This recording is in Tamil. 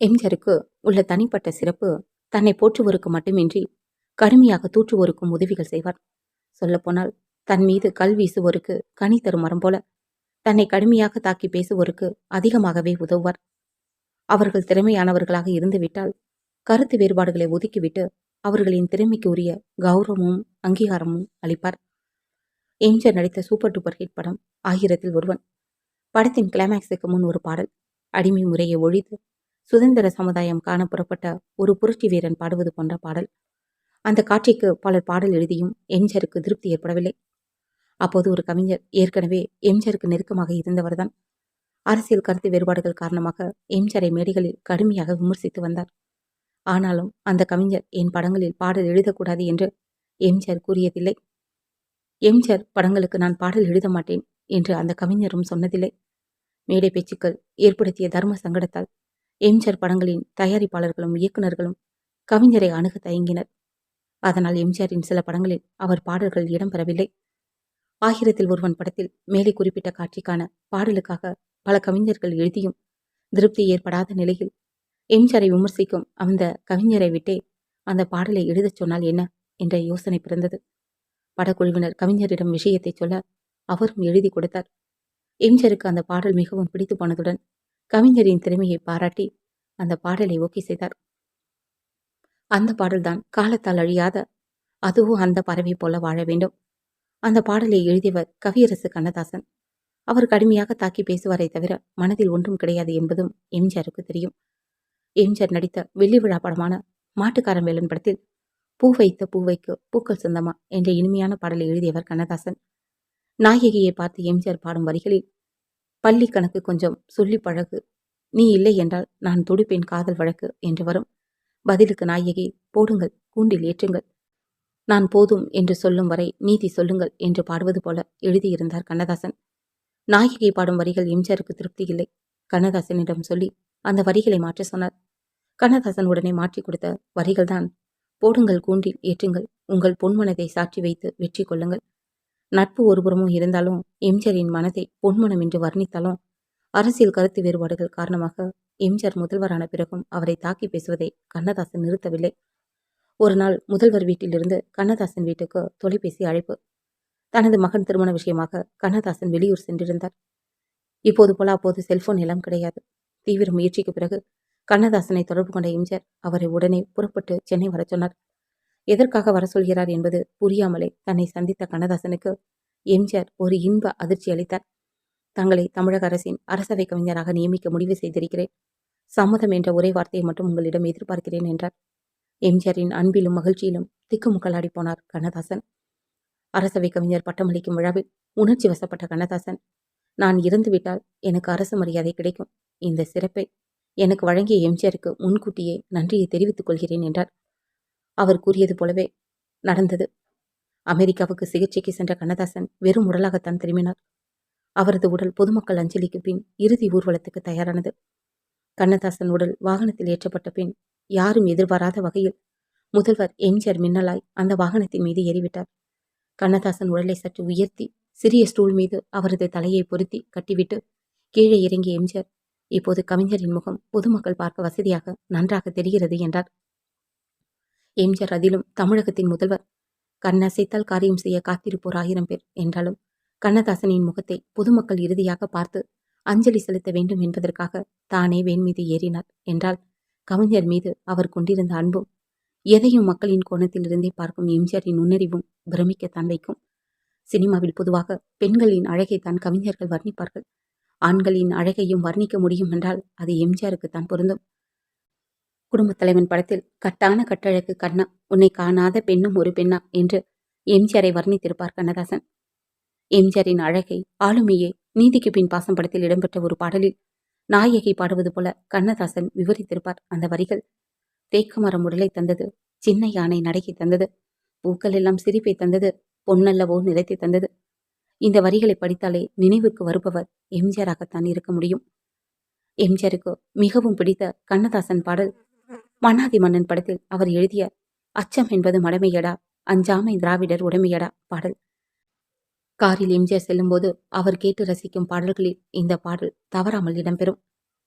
எம்ஜிஆருக்கு உள்ள தனிப்பட்ட சிறப்பு தன்னை போற்றுவோருக்கு மட்டுமின்றி கடுமையாக தூற்றுவோருக்கும் உதவிகள் செய்வார். சொல்லப்போனால் தன் மீது கல் வீசுவோருக்கு கனி தரும் மரம் போல தன்னை கடுமையாக தாக்கி பேசுவோருக்கு அதிகமாகவே உதவுவார். அவர்கள் திறமையானவர்களாக இருந்துவிட்டால் கருத்து வேறுபாடுகளை ஒதுக்கிவிட்டு அவர்களின் திறமைக்கு உரிய கௌரவமும் அங்கீகாரமும் அளிப்பார். எம்ஜிஆர் நடித்த சூப்பர் டூப்பர் ஹிட் படம் ஆயிரத்தில் ஒருவன். படத்தின் கிளைமேக்ஸுக்கு முன் ஒரு பாடல் அடிமை முறையை ஒழித்து சுதந்திர சமுதாயம் காண புறப்பட்ட ஒரு புரட்சி வீரன் பாடுவது போன்ற பாடல். அந்த காட்சிக்கு பலர் பாடல் எழுதியும் எம்ஜருக்கு திருப்தி ஏற்படவில்லை. அப்போது ஒரு கவிஞர் ஏற்கனவே எம்ஜிஆருக்கு நெருக்கமாக இருந்தவர்தான். அரசியல் கருத்து வேறுபாடுகள் காரணமாக எம்ஜிஆரை மேடைகளில் கடுமையாக விமர்சித்து வந்தார். ஆனாலும் அந்த கவிஞர் என் படங்களில் பாடல் எழுதக்கூடாது என்று எம்ஜிஆர் கூறியதில்லை. எம்ஜிஆர் படங்களுக்கு நான் பாடல் எழுத மாட்டேன் என்று அந்த கவிஞரும் சொன்னதில்லை. மேடை பேச்சுக்கள் ஏற்படுத்திய தர்ம சங்கடத்தால் எம்ஜிஆர் படங்களின் தயாரிப்பாளர்களும் இயக்குநர்களும் கவிஞரை அணுக தயங்கினர். அதனால் எம்ஜிஆரின் சில படங்களில் அவர் பாடல்கள் இடம்பெறவில்லை. ஆயிரத்தில் ஒருவன் படத்தில் மேலே குறிப்பிட்ட காட்சிக்கான பாடலுக்காக பல கவிஞர்கள் எழுதியும் திருப்தி ஏற்படாத நிலையில் எம்ஜிஆரை விமர்சிக்கும் அந்த கவிஞரை விட்டே அந்த பாடலை எழுதச் சொன்னால் என்ன? என்ற யோசனை பிறந்தது. படக்குழுவினர் கவிஞரிடம் விஷயத்தை சொல்ல அவரும் எழுதி கொடுத்தார். எம்ஜிஆருக்கு அந்த பாடல் மிகவும் பிடித்து போனதுடன் கவிஞரின் திறமையை பாராட்டி அந்த பாடலை ஓகே செய்தார். அந்த பாடல்தான் காலத்தால் அழியாத அதுவும் அந்த பறவை போல வாழ வேண்டும். அந்த பாடலை எழுதியவர் கவியரசு கண்ணதாசன். அவர் கடுமையாக தாக்கி பேசுவாரே தவிர மனதில் ஒன்றும் கிடையாது என்பதும் எம்ஜிஆருக்கு தெரியும். எம்ஜிஆர் நடித்த வெள்ளி விழா படமான மாட்டுக்காரன் வேலன் படத்தில் பூ வைத்த பூவைக்கு பூக்கள் சொந்தமா என்ற இனிமையான பாடலை எழுதியவர் கண்ணதாசன். நாயகியை பார்த்து எம்ஜிஆர் பாடும் வரிகளில் பள்ளி கணக்கு கொஞ்சம் சொல்லி பழகு. நீ இல்லை என்றால் நான் துடிப்பேன் காதல் வழக்கு என்று வரும். பதிலுக்கு நாயகி போடுங்கள் கூண்டில் ஏற்றுங்கள். நான் போதும் என்று சொல்லும் வரை நீதி சொல்லுங்கள் என்று பாடுவது போல எழுதியிருந்தார் கண்ணதாசன். நாயகி பாடும் வரிகள் எம்ஜிஆருக்கு திருப்தி இல்லை. கண்ணதாசனிடம் சொல்லி அந்த வரிகளை மாற்ற சொன்னார். கண்ணதாசன் உடனே மாற்றி கொடுத்த வரிகள்தான் போடுங்கள் கூண்டில் ஏற்றுங்கள். உங்கள் பொன்மனதை சாற்றி வைத்து வெற்றி கொள்ளுங்கள். நட்பு ஒருபுறமும் இருந்தாலும் எம்ஜிஆரின் மனதை பொன்மனம் என்று வர்ணித்தாலும் அரசியல் கருத்து வேறுபாடுகள் காரணமாக எம்ஜிஆர் முதல்வரான பிறகும் அவரை தாக்கி பேசுவதை கண்ணதாசன் நிறுத்தவில்லை. ஒரு நாள் முதல்வர் வீட்டிலிருந்து கண்ணதாசன் வீட்டுக்கு தொலைபேசி அழைப்பு. தனது மகன் திருமண விஷயமாக கண்ணதாசன் வெளியூர் சென்றிருந்தார். இப்போது போல அப்போது செல்போன் எல்லாம் கிடையாது. தீவிர முயற்சிக்கு பிறகு கண்ணதாசனை தொடர்பு கொண்ட எம்ஜிஆர் அவரை உடனே புறப்பட்டு சென்னை வர சொன்னார். எதற்காக வர சொல்கிறார் என்பது புரியாமலே தன்னை சந்தித்த கண்ணதாசனுக்கு எம்ஜிஆர் ஒரு இன்ப அதிர்ச்சி அளித்தார். தங்களை தமிழக அரசின் அரசவை கவிஞராக நியமிக்க முடிவு செய்திருக்கிறேன். சம்மதம் என்ற ஒரே வார்த்தையை மட்டும் உங்களிடம் எதிர்பார்க்கிறேன் என்றார். எம்ஜிஆரின் அன்பிலும் மகிழ்ச்சியிலும் திக்குமுக்கலாடி போனார் கண்ணதாசன். அரசவை கவிஞர் பட்டமளிக்கும் விழாவில் உணர்ச்சி வசப்பட்ட கண்ணதாசன் நான் இறந்துவிட்டால் எனக்கு அரசு மரியாதை கிடைக்கும். இந்த சிறப்பை எனக்கு வழங்கிய எம்ஜிஆருக்கு முன்கூட்டியே நன்றியை தெரிவித்துக் கொள்கிறேன் என்றார். அவர் கூறியது போலவே நடந்தது. அமெரிக்காவுக்கு சிகிச்சைக்கு சென்ற கண்ணதாசன் வெறும் உடலாகத்தான் திரும்பினார். அவரது உடல் பொதுமக்கள் அஞ்சலிக்கு பின் இறுதி ஊர்வலத்துக்கு தயாரானது. கண்ணதாசன் உடல் வாகனத்தில் ஏற்றப்பட்ட பின் யாரும் எதிர்பாராத வகையில் முதல்வர் எம்ஜிஆர் மின்னலாய் அந்த வாகனத்தின் மீது ஏறிவிட்டார். கண்ணதாசன் உடலை சற்று உயர்த்தி சிறிய ஸ்டூல் மீது அவரது தலையை பொருத்தி கட்டிவிட்டு கீழே இறங்கிய எம்ஜிஆர் இப்போது கவிஞரின் முகம் பொதுமக்கள் பார்க்க வசதியாக நன்றாக தெரிகிறது என்றார். எம்ஜிஆர் அதிலும் தமிழகத்தின் முதல்வர். கண்ணசைத்தால் காரியம் செய்ய காத்திருப்போர் ஆயிரம் பேர் என்றாலும் கண்ணதாசனின் முகத்தை பொதுமக்கள் இறுதியாக பார்த்து அஞ்சலி செலுத்த வேண்டும் என்பதற்காக தானே வேன் மீது ஏறினார் என்றால் கவிஞர் மீது அவர் கொண்டிருந்த அன்பும் எதையும் மக்களின் கோணத்திலிருந்தே பார்க்கும் எம்ஜிஆரின் நுண்ணறிவும் பிரமிக்கத்தான் வைக்கும். சினிமாவில் பொதுவாக பெண்களின் அழகைத்தான் கவிஞர்கள் வர்ணிப்பார்கள். ஆண்களின் அழகையும் வர்ணிக்க முடியும் என்றால் அது எம்ஜிஆருக்கு தான் பொருந்தும். குடும்பத் தலைவன் படத்தில் கட்டான கட்டழகு கண்ணா உன்னை காணாத பெண்ணும் ஒரு பெண்ணா என்று எம்ஜிஆரை வர்ணித்திருப்பார் கண்ணதாசன். எம்ஜிஆரின் அழகை ஆளுமையை நீதிக்கு பின் பாசம் படத்தில் இடம்பெற்ற ஒரு பாடலில் நாயகி பாடுவது போல கண்ணதாசன் விவரித்திருப்பார் அந்த வரிகள். தேக்கமரம் உடலை தந்தது சின்ன யானை நடக்கி தந்தது பூக்கள் எல்லாம் சிரிப்பை தந்தது பொன்னல்லவோ நிலைத்தை தந்தது. இந்த வரிகளை படித்தாலே நினைவுக்கு வருபவர் எம்ஜிஆராகத்தான் இருக்க முடியும். எம்ஜிஆருக்கு மிகவும் பிடித்த கண்ணதாசன் பாடல் மன்னாதி மன்னன் படத்தில் அவர் எழுதிய அச்சம் என்பது மடமையடா அஞ்சாமை திராவிடர் உடமையடா பாடல். காரில் எம்ஜிஆர் செல்லும்போது அவர் கேட்டு ரசிக்கும் பாடல்களில் இந்த பாடல் தவறாமல் இடம்பெறும்.